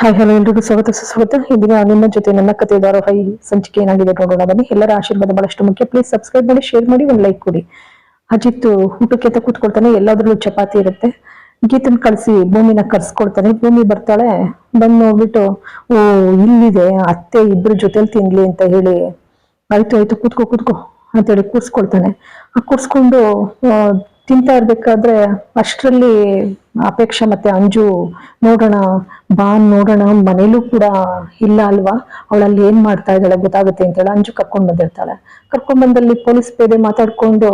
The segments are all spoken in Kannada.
ಹಾಯ್ ಹಲೋ ಎಲ್ರಿಗೂ ಸ್ವಾಗತ, ಸುಸ್ವಾಗತ. ಇದೀಗ ನಿಮ್ಮ ಜೊತೆ ನನ್ನ ಕತೆ ಧಾರಾವಾಹಿ ಸಂಚಿಕೆ ಏನಾಗಿದೆ ನೋಡೋಣ, ಬನ್ನಿ. ಎಲ್ಲರ ಆಶೀರ್ವಾದ ಬಹಳಷ್ಟು ಮುಖ್ಯ. ಪ್ಲೀಸ್ ಸಬ್ಸ್ಕ್ರೈಬ್ ಮಾಡಿ ಶೇರ್ ಮಾಡಿ, ಒಂದು ಲೈಕ್ ಕೊಡಿ. ಅಜಿತ್ ಊಟಕ್ಕೆ ಅಂತ ಕೂತ್ಕೊಳ್ತಾನೆ, ಎಲ್ಲಾದ್ರಲ್ಲೂ ಚಪಾತಿ ಇರುತ್ತೆ. ಗೀತನ್ ಕಳಿಸಿ ಭೂಮಿನ ಕರ್ಸ್ಕೊಡ್ತಾನೆ ಭೂಮಿ ಬರ್ತಾಳೆ, ಬಂದು ನೋಡ್ಬಿಟ್ಟು, ಓ, ಇಲ್ಲಿದೆ, ಅತ್ತೆ ಇಬ್ರ ಜೊತೆಲಿ ತಿನ್ಲಿ ಅಂತ ಹೇಳಿ. ಆಯ್ತು ಆಯ್ತು, ಕೂತ್ಕೋ ಕೂತ್ಕೋ ಅಂತೇಳಿ ಕೂರ್ಸ್ಕೊಳ್ತಾನೆ. ಆ ಕೂರ್ಸ್ಕೊಂಡು ತಿಂತಾ ಇರ್ಬೇಕಾದ್ರೆ ಅಷ್ಟರಲ್ಲಿ ಅಪೇಕ್ಷೆ ಮತ್ತೆ ಅಂಜು ನೋಡೋಣ ಬಾ ನೋಡೋಣ, ಮನೇಲೂ ಕೂಡ ಇಲ್ಲ ಅಲ್ವಾ? ಅವಳಲ್ಲಿ ಏನ್ ಮಾಡ್ತಾ ಇದ್ದಾಳೆ ಗೊತ್ತಾಗುತ್ತೆ ಅಂತೇಳಿ ಅಂಜು ಕರ್ಕೊಂಡ್ ಬಂದಿರ್ತಾಳೆ. ಕರ್ಕೊಂಡ್ ಬಂದಲ್ಲಿ ಪೊಲೀಸ್ ಬೇರೆ ಮಾತಾಡ್ಕೊಂಡು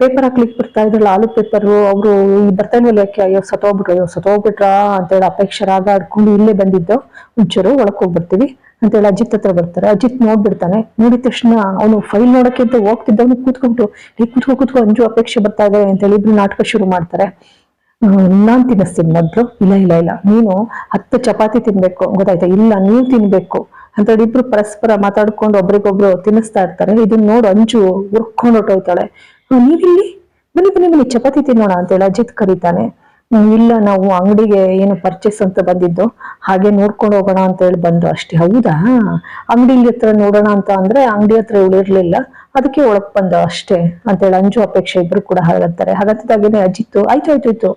ಪೇಪರ್ ಹಾಕ್ಲಿಕ್ಕೆ ಬರ್ತಾ ಇದ್ರಲ್ಲ ಆಲು ಪೇಪರು, ಅವರು ಬರ್ತಾ ಇಲ್ವಲ್ಲ ಯಾಕೆ ಅಯ್ಯೋ ಸತ್ತೋಗ್ಬಿಟ್ರು, ಅಯ್ಯೋ ಸತ್ತೋಗ್ಬಿಟ್ರಾ ಅಂತ ಹೇಳಿ ರಾಗ ಆಡ್ಕೊಂಡು ಇಲ್ಲೇ ಬಂದಿದ್ದು. ಒಂಚೂರು ಒಳಕ್ ಹೋಗ್ಬಿಡ್ತೀವಿ. ಅಂತೇಳಿ ಅಜಿತ್ ಹತ್ರ ಬರ್ತಾರೆ. ಅಜಿತ್ ನೋಡ್ಬಿಡ್ತಾನೆ. ನೋಡಿದ ತಕ್ಷಣ ಅವನು ಫೈಲ್ ನೋಡಕ್ಕೆ ಅಂತ ಹೋಗ್ತಿದ್ದವನು ಕೂತ್ಕೊಂಡು ಏ ಕೂತ್ಕೋ ಕೂತ್ಕೋ ಅಂಜು ಅಪೇಕ್ಷೆ ಬರ್ತಾ ಇದೆ ಅಂತೇಳಿ ಇಬ್ರು ನಾಟಕ ಶುರು ಮಾಡ್ತಾರೆ. ನಾನ್ ತಿನ್ನಿಸ್ತೀನಿ ಮೊದ್ಲು. ಇಲ್ಲ ಇಲ್ಲ ಇಲ್ಲ. ನೀನು ಹತ್ತು ಚಪಾತಿ ತಿನ್ಬೇಕು. ಗೊತ್ತಾಯ್ತಾ? ಇಲ್ಲ ನೀವ್ ತಿನ್ಬೇಕು. ಅಂತ ಹೇಳಿ ಇಬ್ರು ಪರಸ್ಪರ ಮಾತಾಡ್ಕೊಂಡು ಒಬ್ರಿಗೊಬ್ರು ತಿನ್ನಿಸ್ತಾ ಇರ್ತಾರೆ. ಇದನ್ನ ನೋಡು ಅಂಜು ಉರ್ಕೊಂಡು ಹೊಟ್ಟೋಗ್ತಾಳೆ "ಹ್ಮ್, ನೀವಿಲ್ಲಿ? ಬನ್ನಿ ಬನ್ನಿ ಬನ್ನಿ. ಚಪಾತಿ ತಿನ್ನೋಣ ಅಂತ ಹೇಳಿ ಅಜಿತ್ ಕರೀತಾನೆ. ಇಲ್ಲ ನಾವು ಅಂಗಡಿಗೆ ಏನು ಪರ್ಚೇಸ್ ಅಂತ ಬಂದಿದ್ದು, ಹಾಗೆ ನೋಡ್ಕೊಂಡು ಹೋಗೋಣ ಅಂತ ಹೇಳಿ ಬಂದು ಅಷ್ಟೇ. ಹೌದಾ? ಅಂಗಡಿ ಹತ್ರ ನೋಡೋಣ ಅಂತ ಅಂದ್ರೆ ಅಂಗಡಿ ಹತ್ರ ಉಳಿರ್ಲಿಲ್ಲ ಅದಕ್ಕೆ ಒಳಗ್ ಬಂದ ಅಷ್ಟೇ ಅಂತ ಹೇಳಿ ಅಂಜು ಅಪೇಕ್ಷೆ ಇಬ್ರು ಕೂಡ ಹಾಗಂತಾರೆ ಹಾಗಂತದಾಗೇನೆ ಅಜಿತ್ತು ಆಯ್ತು ಆಯ್ತು ಆಯ್ತು.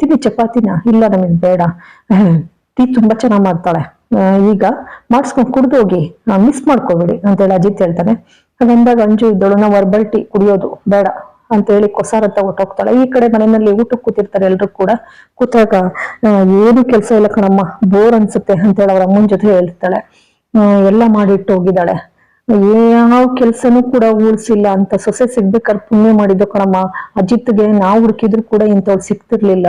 ತಿನ್ನಿ ಚಪಾತಿನ? ಇಲ್ಲ, ನಮಗ್ ಬೇಡ. ಟೀ ತುಂಬಾ ಚೆನ್ನಾಗ್ ಮಾಡ್ತಾಳೆ. ಈಗ ಮಾಡಿಸ್ಕೊಂಡು ಕುಡ್ದೋಗಿ ಮಿಸ್ ಮಾಡ್ಕೋಬೇಡಿ ಅಂತೇಳಿ ಅಜಿತ್ ಹೇಳ್ತಾನೆ. ಹಾಗಂದಾಗ ಅಂಜು ಇದ್ದಳು ನಾವು ಕುಡಿಯೋದು ಬೇಡ. ಅಂತ ಹೇಳಿ ಕೊಸಾರತ್ತ ಅಂತ ಹೊಟ್ಟೋಗ್ತಾಳೆ ಈ ಕಡೆ ಮನೆಯಲ್ಲಿ ಊಟಕ್ಕೆ ಕೂತಿರ್ತಾರೆ ಎಲ್ರು ಕೂಡ. ಕೂತಾಗ ಏನು ಕೆಲಸ ಇಲ್ಲ ಕಣಮ್ಮ ಬೋರ್ ಅನ್ಸುತ್ತೆ ಅಂತೇಳಿ ಅವ್ರ ಅಮ್ಮನ ಜೊತೆ ಹೇಳ್ತಾಳೆ. ಎಲ್ಲ ಮಾಡಿಟ್ಟು ಹೋಗಿದ್ದಾಳೆ. ಯಾವ ಕೆಲ್ಸನೂ ಕೂಡ ಉಳ್ಸಿಲ್ಲ ಅಂತ ಸೊಸೆ ಸಿಗ್ಬೇಕಾದ್ರೆ ಪುಣ್ಯ ಮಾಡಿದ್ದು ಕಣಮ್ಮ. ಅಜಿತ್ಗೆ ನಾವು ಹುಡುಕಿದ್ರು ಕೂಡ ಇಂಥವ್ಳು ಸಿಕ್ತಿರ್ಲಿಲ್ಲ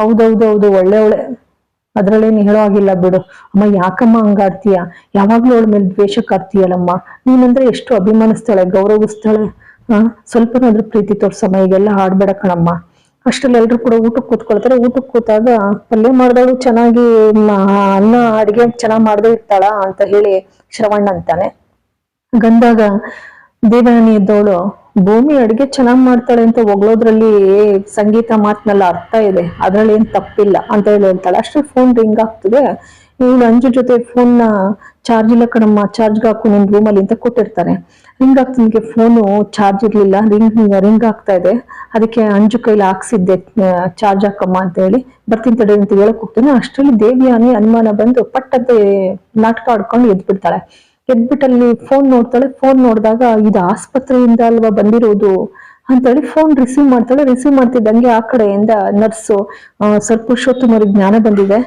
ಹೌದೌದೌದು ಒಳ್ಳೆ ಒಳ್ಳೆ. ಅದ್ರಲ್ಲೇನು ಹೇಳೋ ಆಗಿಲ್ಲ ಬಿಡು. ಅಮ್ಮ, ಯಾಕಮ್ಮ ಹಂಗಾಡ್ತೀಯ? ಯಾವಾಗ್ಲೂ ಅವಳ ಮೇಲೆ ದ್ವೇಷಕ್ಕಾಡ್ತೀಯಲ್ಲಮ್ಮ ನೀನಂದ್ರೆ ಎಷ್ಟು ಅಭಿಮಾನಿಸ್ತಾಳೆ ಗೌರವಿಸ್ತಾಳೆ. ಹಾ ಸ್ವಲ್ಪನಾದ್ರೂ ಪ್ರೀತಿ ತೋರ್ಸಮ್ಮ ಈಗೆಲ್ಲ ಆಡ್ಬೇಡ ಕಣಮ್ಮ. ಅಷ್ಟ್ರಲ್ಲಿ ಎಲ್ರು ಕೂಡ ಊಟಕ್ಕೆ ಕೂತ್ಕೊಳ್ತಾರೆ. ಊಟಕ್ಕೆ ಕೂತಾಗ ಪಲ್ಯ ಮಾಡ್ದವಳು ಚೆನ್ನಾಗಿ ಅನ್ನ, ಅಡಿಗೆ ಚೆನ್ನಾಗ್ ಮಾಡದೇ ಇರ್ತಾಳ ಅಂತ ಹೇಳಿ ಶ್ರವಣ್ಣ ಅಂತಾನೆ. ಗಂದಾಗ ದೇವಯಾನಿ ಇದ್ದವಳು, ಭೂಮಿ ಅಡಿಗೆ ಚೆನ್ನಾಗ್ ಮಾಡ್ತಾಳೆ ಅಂತ ಹೊಗಳೋದ್ರಲ್ಲಿ ಸಂಗೀತ ಮಾತಿನೆಲ್ಲ ಅರ್ಥ ಇದೆ. ಅದ್ರಲ್ಲಿ ಏನ್ ತಪ್ಪಿಲ್ಲ ಅಂತ ಹೇಳಿ ಹೇಳ್ತಾಳೆ. ಅಷ್ಟ್ರಲ್ಲಿ ಫೋನ್ ರಿಂಗ್ ಆಗ್ತದೆ ಇವಳು ಅಂಜು ಜೊತೆ ಫೋನ್ನ ಚಾರ್ಜ್ ಇಲ್ಲ ಕಣಮ್ಮ ಚಾರ್ಜ್ ಹಾಕು, ನಿನ್ ರೂಮಲ್ಲಿ ಅಂತ ಕೊಟ್ಟಿರ್ತಾರೆ. ರಿಂಗ್ ಆಗ್ತದೆ ನಿಮ್ಗೆ ಫೋನು ಚಾರ್ಜ್ ಇರ್ಲಿಲ್ಲ. ರಿಂಗ್ ರಿಂಗ್ ಆಗ್ತಾ ಇದೆ. ಅದಕ್ಕೆ ಅಂಜು ಕೈಲಿ ಹಾಕ್ಸಿದ್ದೆ ಚಾರ್ಜ್ ಹಾಕಮ್ಮ ಅಂತ ಹೇಳಿ. ಬರ್ತೀನಿ ತಡೆ ಅಂತ ಹೇಳಕ್ ಹೋಗ್ತಾನೆ. ಅಷ್ಟರಲ್ಲಿ ದೇವಿಯಾನಿ ಅನುಮಾನ ಬಂದು ಪಟ್ಟದ್ದೇ ನಾಟಕ ಆಡ್ಕೊಂಡು ಎದ್ಬಿಡ್ತಾಳೆ. ಎದ್ಬಿಟ್ಟಲ್ಲಿ ಫೋನ್ ನೋಡ್ತಾಳೆ. ಫೋನ್ ನೋಡಿದಾಗ ಇದು ಆಸ್ಪತ್ರೆಯಿಂದ ಅಲ್ವಾ ಬಂದಿರೋದು? ಅಂತೇಳಿ ಫೋನ್ ರಿಸೀವ್ ಮಾಡ್ತಾಳೆ. ರಿಸೀವ್ ಮಾಡ್ತಿದ್ದಂಗೆ ಆ ಕಡೆಯಿಂದ ನರ್ಸು ಸರ್ ಪುರುಷೋತ್ತಮರಿಗೆ ಜ್ಞಾನ ಬಂದಿದೆ.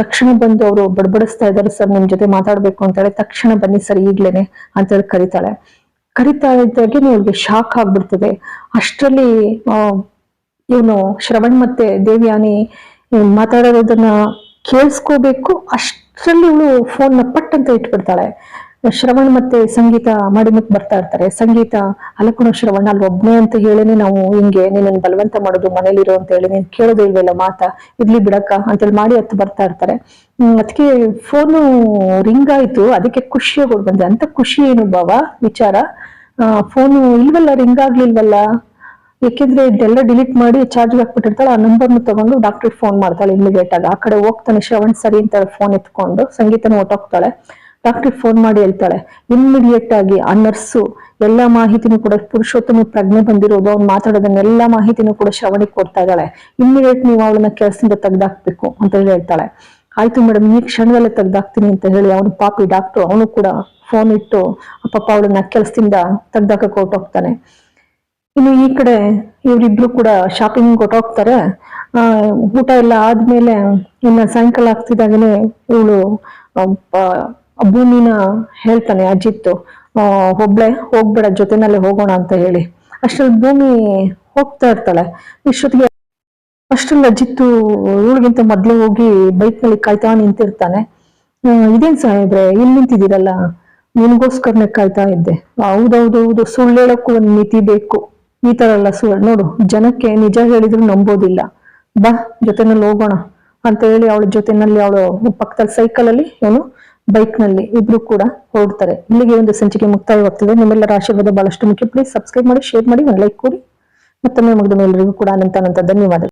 ತಕ್ಷಣ ಬಂದು ಅವರು ಬಡಬಡಿಸ್ತಾ ಇದ್ದಾರೆ ಸರ್ ನಿಮ್ ಜೊತೆ ಮಾತಾಡ್ಬೇಕು ಅಂತೇಳಿ ತಕ್ಷಣ ಬನ್ನಿ ಸರ್ ಈಗ್ಲೇನೆ ಅಂತೇಳಿ ಕರೀತಾಳೆ. ಕರಿತಾ ಇದ್ದಾಗೆ ಇವ್ರಿಗೆ ಶಾಕ್ ಆಗ್ಬಿಡ್ತದೆ. ಅಷ್ಟರಲ್ಲಿ ಇವನು ಶ್ರವಣ್ ಮತ್ತೆ ದೇವ್ಯಾನಿ ಮಾತಾಡೋದನ್ನ ಕೇಳಿಸ್ಕೋಬೇಕು. ಅಷ್ಟರಲ್ಲಿ ಇವಳು ಫೋನ್ನ ಪಟ್ ಅಂತ ಇಟ್ಬಿಡ್ತಾಳೆ. ಶ್ರವಣ್ ಮತ್ತೆ ಸಂಗೀತ ಮಾಡಿಮಕ್ ಬರ್ತಾ ಇರ್ತಾರೆ. ಸಂಗೀತ ಅಲಕುಣ ಶ್ರವಣ ಅಲ್ಲಿ ಒಬ್ನೇ ಅಂತ ಹೇಳೇನೆ ನಾವು ಹಿಂಗೆ ನಿನ್ನ ಬಲವಂತ ಮಾಡೋದು ಮನೇಲಿರೋ ಅಂತ ಹೇಳಿ ನೀನ್ ಕೇಳೋದು ಇಲ್ವಲ್ಲ ಮಾತಾ? ಇರ್ಲಿ ಬಿಡಕ್ಕ ಅಂತೇಳಿ ಮಾಡಿ ಹತ್ತು ಬರ್ತಾ ಇರ್ತಾರೆ. ಅದಕ್ಕೆ ಫೋನು ರಿಂಗ್ ಆಯ್ತು. ಅದಕ್ಕೆ ಖುಷಿಯಾಗಿ ಬಂದೆ. ಅಂತ ಖುಷಿ ಏನು ಭಾವ? ವಿಚಾರ. ಫೋನು ಇಲ್ವಲ್ಲ, ರಿಂಗ್ ಆಗ್ಲಿಲ್ವಲ್ಲ? ಯಾಕೆಂದ್ರೆ ಇದೆಲ್ಲ ಡಿಲೀಟ್ ಮಾಡಿ ಚಾರ್ಜ್ ಹಾಕ್ಬಿಟ್ಟಿರ್ತಾಳೆ. ಆ ನಂಬರ್ನ ತಗೊಂಡು ಡಾಕ್ಟರ್ ಫೋನ್ ಮಾಡ್ತಾಳೆ ಇಮಿಡಿಯೇಟ್ ಆಗಿ. ಆ ಕಡೆ ಹೋಗ್ತಾನೆ ಶ್ರವಣ್ ಸರಿ ಅಂತ ಫೋನ್ ಎತ್ಕೊಂಡು. ಸಂಗೀತನ ಹೊಟ್ಟೋಗ್ತಾಳೆ ಡಾಕ್ಟರ್ ಫೋನ್ ಮಾಡಿ ಹೇಳ್ತಾಳೆ ಇಮ್ಮಿಡಿಯೇಟ್ ಆಗಿ ಆ ನರ್ಸು ಎಲ್ಲ ಮಾಹಿತಿನೂ ಕೂಡ ಪುರುಷೋತ್ತಮ ಪ್ರಜ್ಞೆ ಬಂದಿರೋದು ಅವ್ನು ಮಾತಾಡೋದನ್ನೆಲ್ಲ ಮಾಹಿತಿನೂ ಕೂಡ ಶ್ರವಣಿಗೆ ಕೊಡ್ತಾ ಇದ್ದಾಳೆ. ಇಮಿಡಿಯೇಟ್ ನೀವು ಅವಳನ್ನ ಕೆಲಸದಿಂದ ತೆಗ್ದಾಕ್ಬೇಕು, ಅಂತ ಹೇಳಿ ಹೇಳ್ತಾಳೆ. ಆಯ್ತು ಮೇಡಮ್ ಈ ಕ್ಷಣದಲ್ಲೇ ತೆಗ್ದಾಕ್ತೀನಿ ಅಂತ ಹೇಳಿ ಅವನು ಪಾಪಿ ಡಾಕ್ಟರ್, ಅವನು ಕೂಡ ಫೋನ್ ಇಟ್ಟು ಪಾಪ ಅವಳನ್ನ ಕೆಲಸದಿಂದ ತೆಗ್ದಾಕ ಹೊರಟೋಗ್ತಾನೆ. ಇನ್ನು ಈ ಕಡೆ ಇವರಿಬ್ರು ಕೂಡ ಶಾಪಿಂಗ್ ಕೊಟ್ಟೋಗ್ತಾರೆ ಆ, ಊಟ ಎಲ್ಲ ಆದ್ಮೇಲೆ ಇನ್ನ ಸಾಯಂಕಾಲ ಆಗ್ತಿದ್ದಾಗನೆ ಇವಳು ಭೂಮಿನ ಹೇಳ್ತಾನೆ ಅಜಿತ್ತು ಒಬ್ಳೆ ಹೋಗ್ಬೇಡ, ಜೊತೆನಲ್ಲೇ ಹೋಗೋಣ ಅಂತ ಹೇಳಿ. ಅಷ್ಟ್ರಲ್ಲಿ ಭೂಮಿ ಹೋಗ್ತಾ ಇರ್ತಾಳೆ. ಇಷ್ಟೊತ್ತಿಗೆ ಅಷ್ಟ್ರಲ್ಲಿ ಅಜಿತ್ತು ಇವಳಿಗಿಂತ ಮೊದ್ಲೇ ಹೋಗಿ ಬೈಕ್ನಲ್ಲಿ ಕಾಯ್ತಾ ನಿಂತಿರ್ತಾನೆ. ಇದೇನ್ ಸಾಹೇಬ್ರೆ ಇಲ್ಲಿ ನಿಂತಿದ್ದೀರಲ್ಲ? ನಿನ್ಗೋಸ್ಕರನೇ ಕಾಯ್ತಾ ಇದ್ದೆ. ಹೌದೌದು, ಹೌದು, ಸುಳ್ಳು ಹೇಳಕ್ಕೂ ಒಂದ್ ಮಿತಿ ಬೇಕು. ಈ ತರ ಎಲ್ಲ ನೋಡು, ಜನಕ್ಕೆ ನಿಜ ಹೇಳಿದ್ರು ನಂಬೋದಿಲ್ಲ. ಬಾ, ಜೊತೆನಲ್ಲಿ ಹೋಗೋಣ. ಅಂತ ಹೇಳಿ ಅವಳ ಜೊತೆನಲ್ಲಿ ಅವಳು ಪಕ್ಕದಲ್ಲಿ ಸೈಕಲ್ ಅಲ್ಲಿ, ಏನು ಬೈಕ್ನಲ್ಲಿ ಇಬ್ರು ಕೂಡ ಹೊರಡ್ತಾರೆ ಇಲ್ಲಿಗೆ ಒಂದು ಸಂಚಿಕೆ ಮುಕ್ತಾಯವಾಗ್ತದೆ. ನಿಮ್ಮೆಲ್ಲರ ಆಶೀರ್ವಾದ ಬಹಳಷ್ಟು ಮುಖ್ಯ. ಪ್ಲೀಸ್ ಸಬ್ಸ್ಕ್ರೈಬ್ ಮಾಡಿ ಶೇರ್ ಮಾಡಿ, ಒಂದು ಲೈಕ್ ಕೊಡಿ. ಮತ್ತೊಮ್ಮೆ ಮುಗಿದ ಎಲ್ಲರಿಗೂ ಕೂಡ ಅನಂತ ಅನಂತ ಧನ್ಯವಾದ